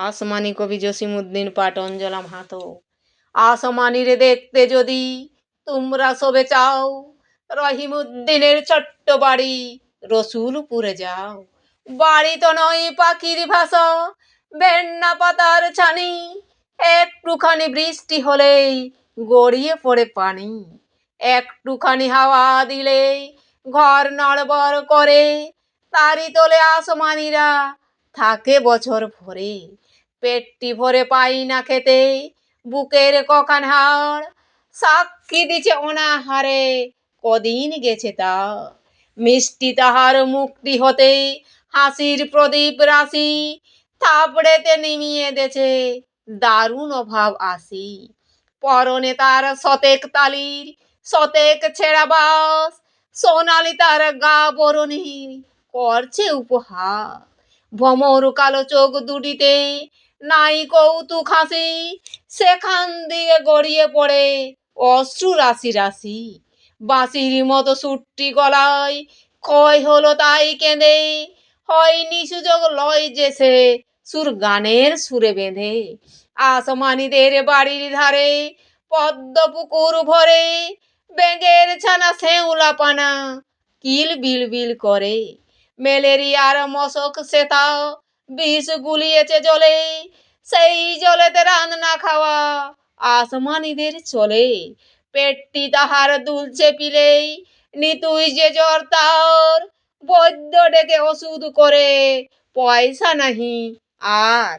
আসমানি কবি জসিমুদ্দিন পাট অঞ্জলাম হাতো। আসমানিরে দেখতে যদি তোমরা সবে চাও, রহিমুদ্দিনের ছোট্ট বাড়ি রসুলপুরে যাও। বাড়ি তো নয় পাখির ভাষা বেন্না পাতার ছানি। একটুখানি বৃষ্টি হলেই গড়িয়ে পড়ে পানি। একটুখানি হাওয়া দিলেই ঘর নড়বড় করে, তারি তোলে আসমানিরা থাকে বছর ভরে। পেটটি ভরে পাই না খেতে। বুকের কখান হাড় সাক্ষী দিছে অনাহারে। কদিন গেছে তা। মিষ্টি তাহার মুক্তি হতে হাসির প্রদীপ রাশি থাপড়েতে নিমিয়ে দেছে। দারুণ অভাব আসি। পরনে তার শতেক তালির শতেক ছেঁড়া বাস, সোনালি তার গা বরণীর করছে উপহার। ভমর কালো চোখ দুটিতে নাই কৌতুক হাসি সেখান দিয়ে গড়িয়ে পড়ে অশ্রু রাশি রাশি। বাঁশির মতো সুরটি গলায়, ক্ষয় হলো তাই কেঁদে, হয়নি সুযোগ লয় যে সে সুর গানের সুরে বেঁধে। আসমানিদের বাড়ির ধারে পদ্ম পুকুর ভরে বেঙ্গের ছানা শেউলা পানা কিল বিল বিল করে। ম্যালেরিয়ার মশক সেতা বিষ গুলিয়েছে জলে, সেই জলেতে রান্না খাওয়া। আসমানিদের চলে, পেটটি তাহার দুলছে পিলেই। নিতুই যে জ্বর তার, বৈদ্য ডেকে ওষুধ করে, পয়সা নাহি আর।